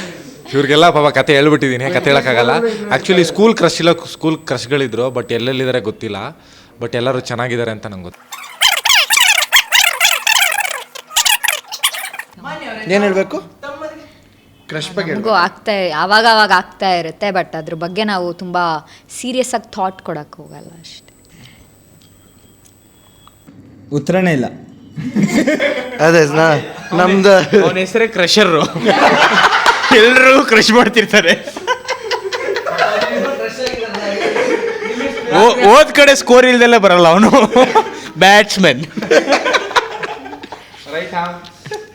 ಇವ್ರಿಗೆಲ್ಲ ಪಾಪ ಕತೆ ಹೇಳ್ಬಿಟ್ಟಿದ್ದೀನಿ ಕತೆ ಹೇಳೋಕ್ಕಾಗಲ್ಲ. ಆ್ಯಕ್ಚುಲಿ ಸ್ಕೂಲ್ ಕ್ರಶ್ ಇಲ್ಲ ಸ್ಕೂಲ್ ಕ್ರಶ್ಗಳಿದ್ರು ಬಟ್ ಎಲ್ಲೆಲ್ಲಿದ್ದಾರೆ ಗೊತ್ತಿಲ್ಲ. ಬಟ್ ಎಲ್ಲರೂ ಚೆನ್ನಾಗಿದ್ದಾರೆ ಅಂತ ನಂಗೆ ಗೊತ್ತು. ಏನು ಹೇಳಬೇಕು? ಕ್ರಶ್ ಬಗ್ಗೆ ನಮಗೂ ಆಗ್ತಾ ಆವಾಗ ಆವಾಗ ಆಗ್ತಾ ಇರುತ್ತೆ ಬಟ್ ಅದ್ರ ಬಗ್ಗೆ ನಾವು ತುಂಬ ಸೀರಿಯಸ್ ಆಗಿ ಥಾಟ್ ಕೊಡಕ್ಕೆ ಹೋಗಲ್ಲ ಅಷ್ಟೇ. ಉತ್ತರನೇ ಇಲ್ಲ. ಅದೇ ನಾ ನಮ್ದು ಅವನ ಹೆಸರೇ ಕ್ರಷರು ಎಲ್ಲರೂ ಕ್ರಶ್ ಮಾಡ್ತಿರ್ತಾರೆ. ಓ- ಓದ್ ಕಡೆ ಸ್ಕೋರ್ ಇಲ್ದೆಲ್ಲ ಬರಲ್ಲ ಅವನು. ಬ್ಯಾಟ್ಸ್ಮನ್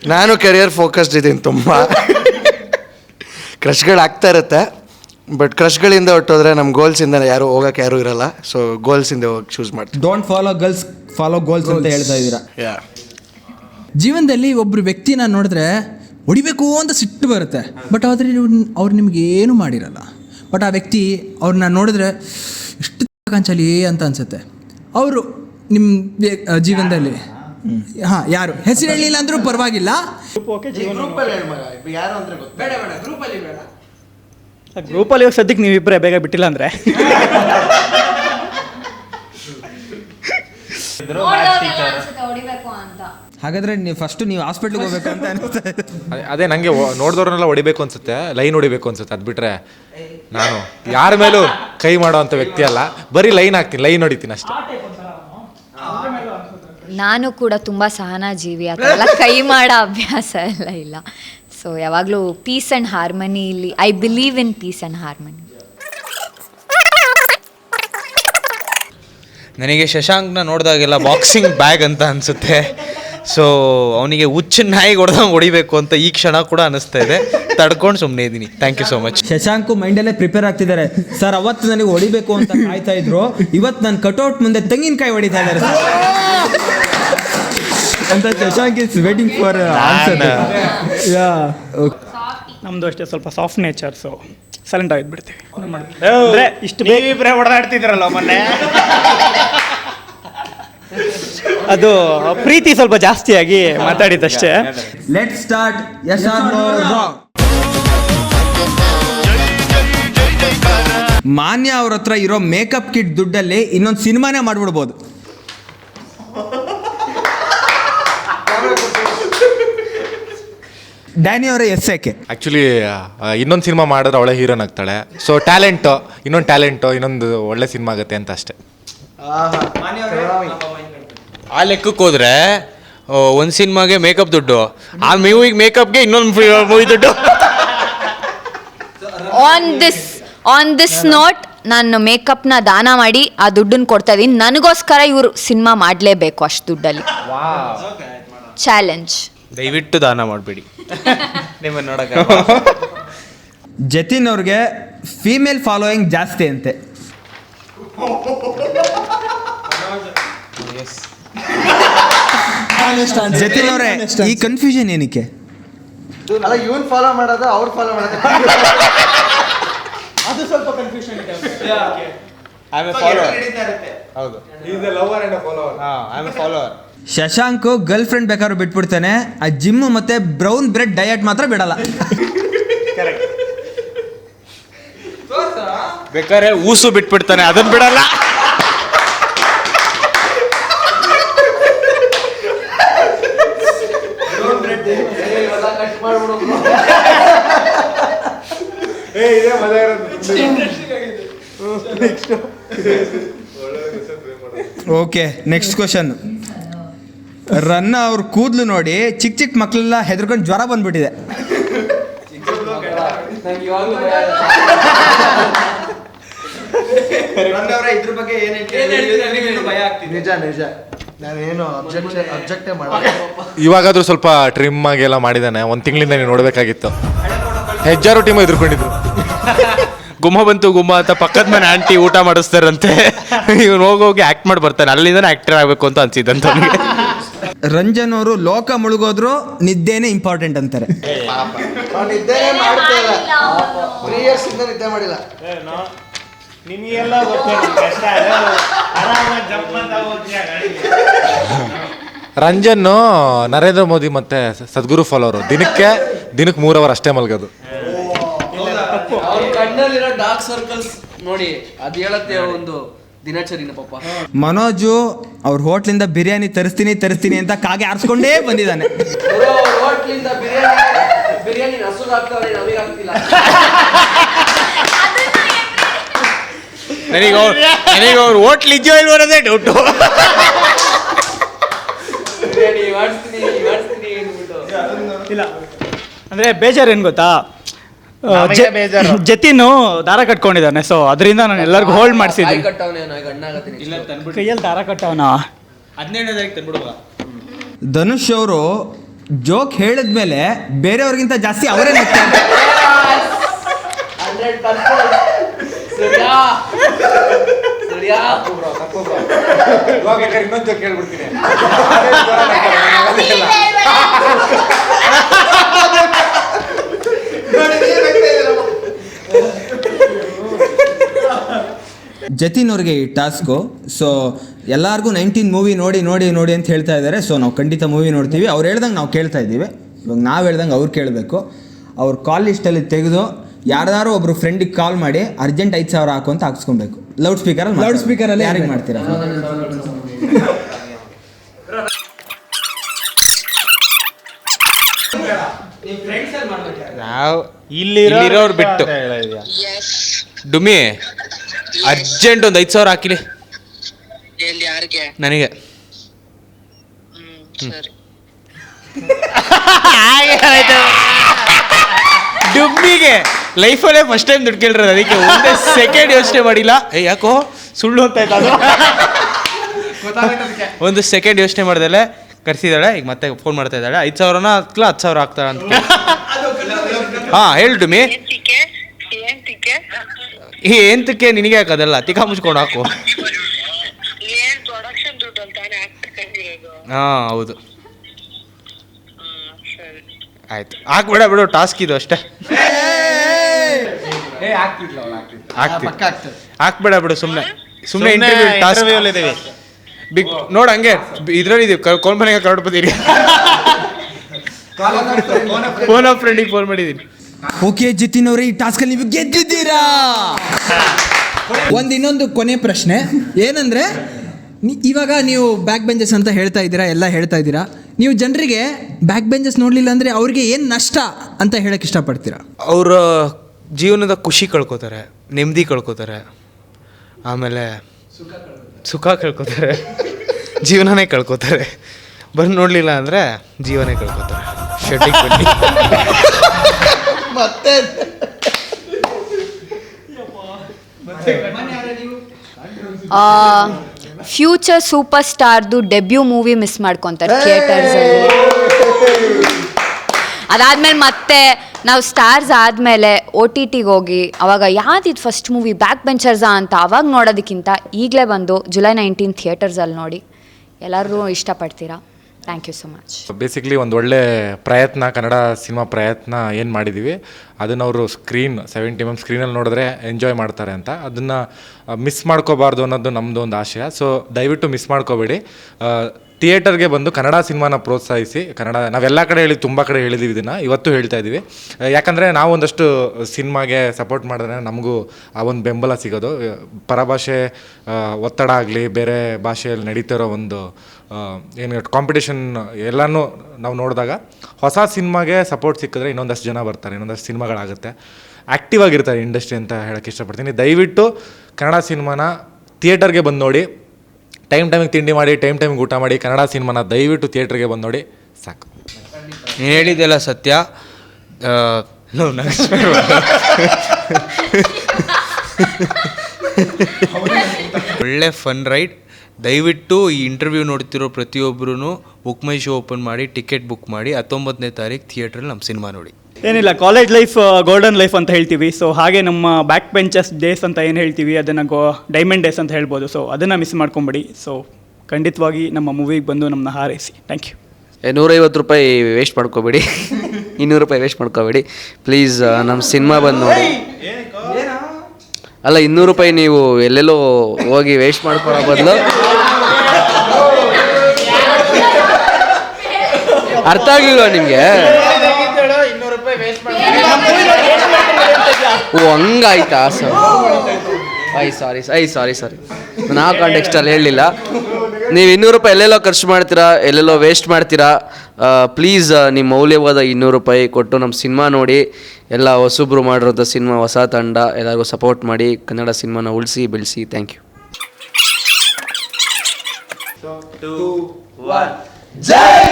ನಾನು ಕೆರಿಯರ್ ಫೋಕಸ್ಡ್ ಇದ್ದೀನಿ ತುಂಬ. ಕ್ರಶ್ಗಳು ಆಗ್ತಾ ಇರುತ್ತೆ ಬಟ್ ಕ್ರಶ್ಗಳಿಂದ ಹೊಟ್ಟೋದ್ರೆ ನಮ್ಮ ಗೋಲ್ಸಿಂದ ಯಾರು ಹೋಗಕ್ಕೆ ಯಾರು ಇರಲ್ಲ. ಸೊ ಗೋಲ್ಸಿಂದ ಹೋಗಿ ಚೂಸ್ ಮಾಡ್ತೀವಿ don't follow girls follow goals ಅಂತ ಹೇಳ್ತಾ ಇದ್ದೀರಾ? ಯಾ ಜೀವನದಲ್ಲಿ ಒಬ್ಬರು ವ್ಯಕ್ತಿನ ನೋಡಿದ್ರೆ ಹೊಡಿಬೇಕು ಅಂತ ಸಿಟ್ಟು ಬರುತ್ತೆ. ಬಟ್ ಆದರೆ ಅವ್ರು ನಿಮ್ಗೆ ಏನು ಮಾಡಿರಲ್ಲ. ಬಟ್ ಆ ವ್ಯಕ್ತಿ ಅವ್ರನ್ನ ನೋಡಿದ್ರೆ ಎಷ್ಟು ಕಾಂಚಲಿ ಅಂತ ಅನ್ಸುತ್ತೆ. ಅವರು ನಿಮ್ಮ ಜೀವನದಲ್ಲಿ. ಹಾ ಯಾರು? ಹೆಸರು ಹೇಳಿಲ್ಲ ಅಂದ್ರೂ ಪರವಾಗಿಲ್ಲ. ಗ್ರೂಪಲ್ಲಿ ಇವಾಗ ಸದ್ಯಕ್ಕೆ ನೀವಿಬ್ಬರೇ ಬೇಗ ಬಿಟ್ಟಿಲ್ಲ ಅಂದರೆ? ಅಂತ. ಹಾಗಾದ್ರೆ ನೀವು ಫಸ್ಟ್ ನೀವು ಹಾಸ್ಪಿಟ್ಲಿಗೆ ಹೋಗ್ಬೇಕು ಅಂತ ಅನಿಸ್ತಾ ಇದೆ ಅದೇ- ನಂಗೆ ನನಗೆ ನೋಡಿದವ್ರನ್ನೆಲ್ಲ ಹೊಡಿಬೇಕು ಅನ್ಸುತ್ತೆ ಲೈನ್ ಹೊಡಿಬೇಕು ಅನ್ಸುತ್ತೆ ಅದು ಬಿಟ್ರೆ ನಾನು ಯಾರ ಮೇಲೂ ಕೈ ಮಾಡೋ ಅಂಥ ವ್ಯಕ್ತಿ ಅಲ್ಲ. ಬರೀ ಲೈನ್ ಹಾಕ್ತೀನಿ ಲೈನ್ ಹೊಡಿತೀನಿ ಅಷ್ಟೇ. ನಾನು ಕೂಡ ತುಂಬ ಸಹನಾಜೀವಿ ಜೀವಿ ಅಥವಾ ಕೈ ಮಾಡೋ ಅಭ್ಯಾಸ ಎಲ್ಲ ಇಲ್ಲ. ಸೊ ಯಾವಾಗಲೂ ಪೀಸ್ ಆ್ಯಂಡ್ ಹಾರ್ಮನಿ ಇಲ್ಲಿ I believe in peace and harmony ನನಗೆ ಶಶಾಂಕ್ನ ನೋಡಿದಾಗೆಲ್ಲ ಬಾಕ್ಸಿಂಗ್ ಬ್ಯಾಗ್ ಅಂತ ಅನಿಸುತ್ತೆ. ಸೊ ಅವನಿಗೆ ಹುಚ್ಚು ನಾಯಿ ಹೊಡೆದಂಗೆ ಹೊಡಿಬೇಕು ಅಂತ ಈ ಕ್ಷಣ ಕೂಡ ಅನಿಸ್ತಾ ಇದೆ. ತಡ್ಕೊಂಡು ಸುಮ್ಮನೆ ಇದ್ದೀನಿ thank you so much Shashank ಮೈಂಡಲ್ಲೇ prepare ಆಗ್ತಿದ್ದಾರೆ. ಸರ್ ಅವತ್ತು ನನಗೆ ಹೊಡಿಬೇಕು ಅಂತ ಕಾಯ್ತಾ ಇದ್ರು. ಇವತ್ತು ನಾನು ಕಟೌಟ್ ಮುಂದೆ ತೆಂಗಿನಕಾಯಿ ಹೊಡಿತಾ ಇದ್ದಾರೆ ಸರ್. ಅಂತ ಶಶಾಂಕ್ ಇಸ್ ವೇಟಿಂಗ್ ಫಾರ್ ಯಾ ನಮ್ಮದು ಅಷ್ಟೇ ಸ್ವಲ್ಪ ಸಾಫ್ಟ್ ನೇಚರ್ ಸೊ ಸೈಲೆಂಟ್ ಆಗಿದ್ಬಿಡ್ತೀವಿ ಇಷ್ಟು ಬೇಗ ಇಬ್ಬರೇ ಹೊಡೆದಾಡ್ತಿದ್ರಲ್ಲ ಮೊನ್ನೆ? ಅದು ಪ್ರೀತಿ ಸ್ವಲ್ಪ ಜಾಸ್ತಿಯಾಗಿ ಮಾತಾಡಿದ್ದಷ್ಟೇ. Let start yes are no wrong Manya ಅವ್ರ ಹತ್ರ ಇರೋ ಮೇಕಪ್ ಕಿಟ್ ದುಡ್ಡಲ್ಲಿ ಇನ್ನೊಂದು ಸಿನಿಮಾನೇ ಮಾಡ್ಬಿಡ್ಬೋದು. ಡ್ಯಾನಿ ಅವರ ಎಸ್ ಏಕೆ ಆ್ಯಕ್ಚುಲಿ ಇನ್ನೊಂದು ಸಿನಿಮಾ ಮಾಡಿದ್ರೆ ಅವಳೆ ಹೀರೋನ್ ಆಗ್ತಾಳೆ. ಸೊ ಟ್ಯಾಲೆಂಟು ಇನ್ನೊಂದು ಟ್ಯಾಲೆಂಟು ಇನ್ನೊಂದು ಒಳ್ಳೆ ಸಿನಿಮಾ ಆಗುತ್ತೆ ಅಂತ ಅಷ್ಟೇ. ಆ ಲೆಕ್ಕಕ್ಕೆ ಹೋದ್ರೆ ಒಂದು ಸಿನಿಮಾಗೆ ಮೇಕಪ್ ದುಡ್ಡು. ಆ ಮೂವಿಗೆ ಮೇಕಪ್ಗೆ ಇನ್ನೊಂದು ಮೂವಿ ದುಡ್ಡು. On this on this note ನಾನು ಮೇಕಪ್ನ ದಾನ ಮಾಡಿ ಆ ದುಡ್ಡನ್ನು ಕೊಡ್ತಾ ಇದ್ದೀನಿ ನನಗೋಸ್ಕರ ಇವರು ಸಿನಿಮಾ ಮಾಡಲೇಬೇಕು ಅಷ್ಟು ದುಡ್ಡಲ್ಲಿ. ಚಾಲೆಂಜ್ ದಯವಿಟ್ಟು ದಾನ ಮಾಡಬೇಡಿ. ನಿಮ್ಮನ್ನು ನೋಡಕ್ಕೆ ಜತಿನ್ ಅವ್ರಿಗೆ ಫೀಮೇಲ್ ಫಾಲೋಯಿಂಗ್ ಜಾಸ್ತಿ ಅಂತೆ. ಜತಿನ್ ಅವರೇ ಈ ಕನ್ಫ್ಯೂಷನ್ ಏನಕ್ಕೆ? ಅಲ್ಲ ಇವನ್ ಫಾಲೋ ಮಾಡೋದು ಅವ್ರು ಫಾಲೋ ಮಾಡೋದು. ಹೌದು. ಹಾಂ ಫಾಲೋವರ್ ಶಶಾಂಕ್ ಗರ್ಲ್ ಫ್ರೆಂಡ್ ಬೇಕಾದ್ರೂ ಬಿಟ್ಬಿಡ್ತಾನೆ. ಆ ಜಿಮ್ ಮತ್ತೆ ಬ್ರೌನ್ ಬ್ರೆಡ್ ಡಯಟ್ ಮಾತ್ರ ಬಿಡಲ್ಲ. ಬೇಕಾದ್ರೆ ಊಸು ಬಿಟ್ಬಿಡ್ತಾನೆ ಅದನ್ನ ಬಿಡಲ್ಲ. ಓಕೆ ನೆಕ್ಸ್ಟ್ ಕ್ವಶನ್ ರನ್ನ ಅವ್ರ ಕೂದಲು ನೋಡಿ ಚಿಕ್ಕ ಚಿಕ್ಕ ಮಕ್ಕಳೆಲ್ಲ ಹೆದರ್ಕೊಂಡು ಜ್ವರ ಬಂದ್ಬಿಟ್ಟಿದೆ. ಇದ್ರ ಬಗ್ಗೆ ನಿಜ ನಿಜ. ನಾನೇನು ಅಬ್ಜೆಕ್ಟ್ ಅಬ್ಜೆಕ್ಟೇ ಮಾಡ ಇವಾಗಾದ್ರೂ ಸ್ವಲ್ಪ ಟ್ರಿಮ್ ಆಗಿ ಎಲ್ಲ ಮಾಡಿದ್ದಾನೆ ಒಂದು ತಿಂಗಳಿಂದ ನೀವು ನೋಡಬೇಕಾಗಿತ್ತು. ಹೆಜ್ಜಾರು ಟೀಮ್ ಎದುರ್ಕೊಂಡಿದ್ರು. ಗುಮ್ಮ ಬಂತು ಗುಮ್ಮ ಅಂತ ಪಕ್ಕದ ಮನೆ ಆಂಟಿ ಊಟ ಮಾಡಿಸ್ತಾರಂತೆ. ಇವನು ಹೋಗಿ ಹೋಗಿ ಆ್ಯಕ್ಟ್ ಮಾಡಿ ಬರ್ತಾನೆ. ಅಲ್ಲಿಂದ ಆಕ್ಟರ್ ಆಗಬೇಕು ಅಂತ ಅನ್ಸಿದ್ದಂತ ಅವನಿಗೆ. ರಂಜನ್ ಅವರು ಲೋಕ ಮುಳುಗೋದ್ರು ನಿದ್ದೆನೇ ಇಂಪಾರ್ಟೆಂಟ್ ಅಂತಾರೆ. ರಂಜನ್ ನಿದ್ದೆ ಮಾಡ್ತಾ ಇಲ್ಲ ತ್ರೀ ಇಯರ್ಸ್ ನಿದ್ದೆ ಮಾಡಿಲ್ಲ. ನಿಮಗೆಲ್ಲ ರಂಜನ್ನು ನರೇಂದ್ರ ಮೋದಿ ಮತ್ತೆ ಸದ್ಗುರು ಫಾಲೋವರು ದಿನಕ್ಕೆ ದಿನಕ್ಕೆ ಮೂರ್ ಅವರ್ ಅಷ್ಟೇ ಮಲ್ಗೋದು. ಅವ್ರ ಕಣ್ಣಲ್ಲಿರೋ ಡಾರ್ಕ್ ಸರ್ಕಲ್ಸ್ ನೋಡಿ ಅದು ಹೇಳತ್ತೆ ಒಂದು ದಿನಚರಿನ ಪಾಪ. ಮನೋಜು ಅವ್ರ ಹೋಟ್ಲಿಂದ ಬಿರಿಯಾನಿ ತರಿಸ್ತೀನಿ ತರಿಸ್ತೀನಿ ಅಂತ ಕಾಗೆ ಆರಿಸ್ಕೊಂಡೇ ಬಂದಿದ್ದಾನೆ. ಹೋಟ್ಲಿಂದ ಬಿರಿಯಾನಿ ಬಿರಿಯಾನಿ ನನಗೆ ಅವ್ರು ನನಗೆ ಅವ್ರು ಹೋಟ್ಲ್ ಇದೆಯೋ ಇಲ್ವೋ ಅನ್ನೋದೇ ಡೌಟು ಬಿರಿಯಾನಿ ಮಾಡಿಸ್ತೀನಿ ಮಾಡಿಸ್ತೀನಿ ಅಂದ್ಬಿಟ್ಟು. ಇಲ್ಲ. ಅಂದರೆ ಬೇಜಾರು ಏನು ಗೊತ್ತಾ. ಜತಿನು ದಾರ ಕಟ್ಕೊಂಡಿದ್ದಾನೆ ಸೊ ಅದರಿಂದ ನಾನು ಎಲ್ಲರಿಗೂ ಹೋಲ್ಡ್ ಮಾಡಿಸಿದ್ದೀನಿ. ಕೈಯಲ್ಲಿ ದಾರ ಕಟ್ಟವನ? ಹದಿನೇಳನೇ ತಾರೀಕು ತಂದ್ಬಿಡುವ ಧನುಷ್ ಅವರು ಜೋಕ್ ಹೇಳಿದ್ಮೇಲೆ ಬೇರೆಯವ್ರಿಗಿಂತ ಜಾಸ್ತಿ ಅವರೇ ನಗ್ತಾರೆ ಇನ್ನೊಂದು ಕೇಳ್ಬಿಡ್ತೀನಿ ಜತಿನ್ ಅವ್ರಿಗೆ ಈ ಟಾಸ್ಕು. ಸೊ ಎಲ್ಲರಿಗೂ ನೈನ್ಟೀನ್ ಮೂವಿ ನೋಡಿ ನೋಡಿ ನೋಡಿ ಅಂತ ಹೇಳ್ತಾ ಇದ್ದಾರೆ. ಸೊ ನಾವು ಖಂಡಿತ ಮೂವಿ ನೋಡ್ತೀವಿ. ಅವ್ರು ಹೇಳ್ದಂಗೆ ನಾವು ಕೇಳ್ತಾ ಇದ್ದೀವಿ. ಇವಾಗ ನಾವು ಹೇಳ್ದಂಗೆ ಅವ್ರು ಕೇಳಬೇಕು. ಅವ್ರ ಕಾಲ್ ಲಿಸ್ಟಲ್ಲಿ ತೆಗೆದು ಯಾರ್ದಾರು ಒಬ್ರು ಫ್ರೆಂಡಿಗೆ ಕಾಲ್ ಮಾಡಿ ಅರ್ಜೆಂಟ್ ಐದು ಸಾವಿರ ಹಾಕು ಅಂತ ಹಾಕ್ಸ್ಕೊಬೇಕು. ಲೌಡ್ ಸ್ಪೀಕರಲ್ಲಿ ಲೌಡ್ ಸ್ಪೀಕರಲ್ಲಿ ಯಾರಿಗೆ. ಮಾಡ್ತೀರಾ? ಇಲ್ಲಿರೋರು ಬಿಟ್ಟು. ಡುಮಿ ಅರ್ಜೆಂಟ್ ಒಂದು ಐದ್ ಸಾವಿರ ಹಾಕಿಲಿ. ನನಗೆ. ಡುಮ್ಮಿಗೆ ಲೈಫಲ್ಲೇ ಫಸ್ಟ್ ಟೈಮ್ ದುಡ್ಡು ಕೇಳಿರೋದು ಅದಕ್ಕೆ ಒಂದೇ ಸೆಕೆಂಡ್ ಯೋಚನೆ ಮಾಡಿಲ್ಲ. ಏ ಯಾಕೋ? ಸುಳ್ಳು ಅಂತ ಆಯ್ತು ಅದು? ಒಂದು ಸೆಕೆಂಡ್ ಯೋಚನೆ ಮಾಡ್ದಲೆ ಕರ್ಸಿದಾಳೆ ಈಗ ಮತ್ತೆ ಫೋನ್ ಮಾಡ್ತಾ ಇದ್ದಾಳೆ. ಐದು ಸಾವಿರನ ಹತ್ಲ ಹತ್ತು ಸಾವಿರ ಆಗ್ತಾಳೆ ಅಂತ ಹಾ ಹೇಳು ಡುಮಿ. ಏಂತಕ್ಕೆ ನಿನಗೆ ಹಾಕೋದಲ್ಲ ತಿಕ್ಕ ಮುಚ್ಕೊಂಡು ಹಾಕು. ಹಾ ಹೌದು. ಆಯ್ತು. ಹಾಕ್ಬೇಡ ಬಿಡು ಟಾಸ್ಕ್ ಇದು ಅಷ್ಟೇ. ಹಾಕ್ತಿ ಹಾಕ್ಬೇಡ ಬಿಡು ಸುಮ್ಮನೆ ಸುಮ್ಮನೆ ಇಂಟರ್ವ್ಯೂ ಟಾಸ್ಕ್ ಬಿಗ್ ನೋಡ ಹಂಗೆ. ಇದ್ರಲ್ಲಿ ಇದೀವಿ. ಕೋಲ್ ಮನೆಗೆ ಕರ್ಡ್ಬೋದಿರಿ ಫೋನ್ ಆಫ್ ಫ್ರೆಂಡಿಗೆ ಫೋನ್ ಮಾಡಿದ್ದೀನಿ. ಓಕೆ ಜಿತಿನ್ ಅವರೇ ಈ ಟಾಸ್ಕಲ್ಲಿ ನೀವು ಗೆದ್ದಿದ್ದೀರಾ? ಒಂದು ಇನ್ನೊಂದು ಕೊನೆ ಪ್ರಶ್ನೆ. ಏನಂದ್ರೆ ಇವಾಗ ನೀವು ಬ್ಯಾಕ್ ಬೆಂಜಸ್ ಅಂತ ಹೇಳ್ತಾ ಇದ್ದೀರಾ, ಎಲ್ಲ ಹೇಳ್ತಾ ಇದ್ದೀರಾ. ನೀವು ಜನರಿಗೆ ಬ್ಯಾಕ್ ಬೆಂಜಸ್ ನೋಡಲಿಲ್ಲ ಅಂದರೆ ಅವ್ರಿಗೆ ಏನು ನಷ್ಟ ಅಂತ ಹೇಳಕ್ಕೆ ಇಷ್ಟಪಡ್ತೀರಾ? ಅವರ ಜೀವನದ ಖುಷಿ ಕಳ್ಕೊತಾರೆ, ನೆಮ್ಮದಿ ಕಳ್ಕೊತಾರೆ, ಆಮೇಲೆ ಸುಖ ಕಳ್ಕೊತಾರೆ, ಜೀವನನೇ ಕಳ್ಕೊತಾರೆ. ಬಂದು ನೋಡಲಿಲ್ಲ ಅಂದರೆ ಜೀವನೇ ಕಳ್ಕೊತಾರೆ. ಶೆಡ್ಡಿಗೆ ಬನ್ನಿ. ಫ್ಯೂಚರ್ ಸೂಪರ್ ಸ್ಟಾರ್ದು ಡೆಬ್ಯೂ ಮೂವಿ ಮಿಸ್ ಮಾಡ್ಕೊತಾರೆ ಥಿಯೇಟರ್ಸ್ ಅದಾದ್ಮೇಲೆ ಮತ್ತೆ ನಾವು ಸ್ಟಾರ್ಸ್ ಆದಮೇಲೆ ಓ ಟಿ ಟಿಗೆ ಹೋಗಿ ಅವಾಗ ಯಾವ್ದಿದು ಫಸ್ಟ್ ಮೂವಿ ಬ್ಯಾಕ್ ಬೆಂಚರ್ಸಾ ಅಂತ ಅವಾಗ ನೋಡೋದಕ್ಕಿಂತ ಈಗಲೇ ಬಂದು ಜುಲೈ ನೈನ್ಟೀನ್ ಥಿಯೇಟರ್ಸಲ್ಲಿ ನೋಡಿ. ಎಲ್ಲರೂ ಇಷ್ಟಪಡ್ತೀರಾ? Thank you so much basically ಒಂದು ಒಳ್ಳೆ ಪ್ರಯತ್ನ, ಕನ್ನಡ ಸಿನಿಮಾ ಪ್ರಯತ್ನ ಏನು ಮಾಡಿದ್ದೀವಿ ಅದನ್ನು ಅವರು ಸ್ಕ್ರೀನ್ ಸೆವೆಂಟಿ ಎಂ ಸ್ಕ್ರೀನಲ್ಲಿ ನೋಡಿದ್ರೆ ಎಂಜಾಯ್ ಮಾಡ್ತಾರೆ ಅಂತ. ಅದನ್ನು ಮಿಸ್ ಮಾಡ್ಕೋಬಾರ್ದು ಅನ್ನೋದು ನಮ್ಮದು ಒಂದು ಆಶಯ. ಸೊ ದಯವಿಟ್ಟು ಮಿಸ್ ಮಾಡ್ಕೋಬೇಡಿ. ಥಿಯೇಟರ್ಗೆ ಬಂದು ಕನ್ನಡ ಸಿನಿಮಾನ ಪ್ರೋತ್ಸಾಹಿಸಿ, ಕನ್ನಡ, ನಾವೆಲ್ಲ ಕಡೆ ಹೇಳಿ, ತುಂಬ ಕಡೆ ಹೇಳಿದ್ದೀವಿ ಇದನ್ನು, ಇವತ್ತು ಹೇಳ್ತಾ ಇದ್ದೀವಿ ಯಾಕಂದರೆ ನಾವು ಒಂದಷ್ಟು ಸಿನಿಮಾಗೆ ಸಪೋರ್ಟ್ ಮಾಡಿದ್ರೆ ನಮಗೂ ಆ ಒಂದು ಬೆಂಬಲ ಸಿಗೋದು. ಪರಭಾಷೆ ಒತ್ತಡ ಆಗಲಿ, ಬೇರೆ ಭಾಷೆಯಲ್ಲಿ ನಡೀತಿರೋ ಒಂದು ಏನು ಕಾಂಪಿಟೇಷನ್ ಎಲ್ಲನೂ ನಾವು ನೋಡಿದಾಗ ಹೊಸ ಸಿನಿಮಾಗೆ ಸಪೋರ್ಟ್ ಸಿಕ್ಕಿದ್ರೆ ಇನ್ನೊಂದಷ್ಟು ಜನ ಬರ್ತಾರೆ, ಇನ್ನೊಂದಷ್ಟು ಸಿನಿಮಾಗಳಾಗುತ್ತೆ. ಆ್ಯಕ್ಟಿವ್ ಆಗಿರ್ತಾರೆ ಇಂಡಸ್ಟ್ರಿ ಅಂತ ಹೇಳೋಕ್ಕೆ ಇಷ್ಟಪಡ್ತೀನಿ. ದಯವಿಟ್ಟು ಕನ್ನಡ ಸಿನಿಮಾನ ಥಿಯೇಟರ್ಗೆ ಬಂದು ನೋಡಿ. ಟೈಮ್ ಟೈಮಿಗೆ ತಿಂಡಿ ಮಾಡಿ ಟೈಮ್ ಟೈಮಿಗೆ ಊಟ ಮಾಡಿ ಕನ್ನಡ ಸಿನಿಮಾನ ದಯವಿಟ್ಟು ಥಿಯೇಟ್ರಿಗೆ ಬಂದು ನೋಡಿ. ಸಾಕು. ನೀನು ಹೇಳಿದ್ದೆಲ್ಲ ಸತ್ಯ. ಒಳ್ಳೆ ಫನ್ ರೈಡ್ ದಯವಿಟ್ಟು ಈ ಇಂಟರ್ವ್ಯೂ ನೋಡ್ತಿರೋ ಪ್ರತಿಯೊಬ್ಬರೂ ಬುಕ್ ಮೈ ಶೋ ಓಪನ್ ಮಾಡಿ ಟಿಕೆಟ್ ಬುಕ್ ಮಾಡಿ ಹತ್ತೊಂಬತ್ತನೇ ತಾರೀಕು ಥಿಯೇಟ್ರಲ್ಲಿ ನಮ್ಮ ಸಿನಿಮಾ ನೋಡಿ. ಏನಿಲ್ಲ ಕಾಲೇಜ್ ಲೈಫ್ ಗೋಲ್ಡನ್ ಲೈಫ್ ಅಂತ ಹೇಳ್ತೀವಿ. ಸೊ ಹಾಗೆ ನಮ್ಮ ಬ್ಯಾಕ್ ಬೆಂಚಸ್ ಡೇಸ್ ಅಂತ ಏನು ಹೇಳ್ತೀವಿ ಅದನ್ನು ಗೋ ಡೈಮಂಡ್ ಡೇಸ್ ಅಂತ ಹೇಳ್ಬೋದು. ಸೊ ಅದನ್ನು ಮಿಸ್ ಮಾಡ್ಕೊಂಬಿಡಿ. ಸೊ ಖಂಡಿತವಾಗಿ ನಮ್ಮ ಮೂವಿಗೆ ಬಂದು ನಮ್ಮನ್ನ ಹಾರೈಸಿ. ಥ್ಯಾಂಕ್ ಯು ಏ, ನೂರೈವತ್ತು ರೂಪಾಯಿ ವೇಸ್ಟ್ ಮಾಡ್ಕೋಬೇಡಿ. ಇನ್ನೂರು ರೂಪಾಯಿ ವೇಸ್ಟ್ ಮಾಡ್ಕೋಬೇಡಿ. ಪ್ಲೀಸ್ ನಮ್ಮ ಸಿನಿಮಾ ಬಂದು ನೋಡಿ. ಅಲ್ಲ, ಇನ್ನೂರು ರೂಪಾಯಿ ನೀವು ಎಲ್ಲೆಲ್ಲೋ ಹೋಗಿ ವೇಸ್ಟ್ ಮಾಡ್ಕೊಳ್ಳೋ ಬದಲು? ಅರ್ಥ ಆಗ್ಲಿಲ್ವಾ ನಿಮಗೆ? ಓ, ಹಂಗಾಯ್ತಾ? Sir. I sorry I sorry sorry ನಾನು ಆ ಕಾಂಟೆಕ್ಸ್ಟಲ್ಲಿ ಹೇಳಲಿಲ್ಲ. ನೀವು ಇನ್ನೂರು ರೂಪಾಯಿ ಎಲ್ಲೆಲ್ಲೋ ಖರ್ಚು ಮಾಡ್ತೀರಾ, ಎಲ್ಲೆಲ್ಲೋ ವೇಸ್ಟ್ ಮಾಡ್ತೀರಾ ಪ್ಲೀಸ್ ನಿಮ್ಮ ಮೌಲ್ಯವಾದ ಇನ್ನೂರು ರೂಪಾಯಿ ಕೊಟ್ಟು ನಮ್ಮ ಸಿನಿಮಾ ನೋಡಿ, ಎಲ್ಲ ಹೊಸಬ್ರು ಮಾಡಿರೋಂಥ ಸಿನಿಮಾ, ಹೊಸ ತಂಡ, ಎಲ್ಲರಿಗೂ ಸಪೋರ್ಟ್ ಮಾಡಿ, ಕನ್ನಡ ಸಿನಿಮಾನ ಉಳಿಸಿ, ಬೆಳೆಸಿ ಥ್ಯಾಂಕ್ ಯು ಜೈ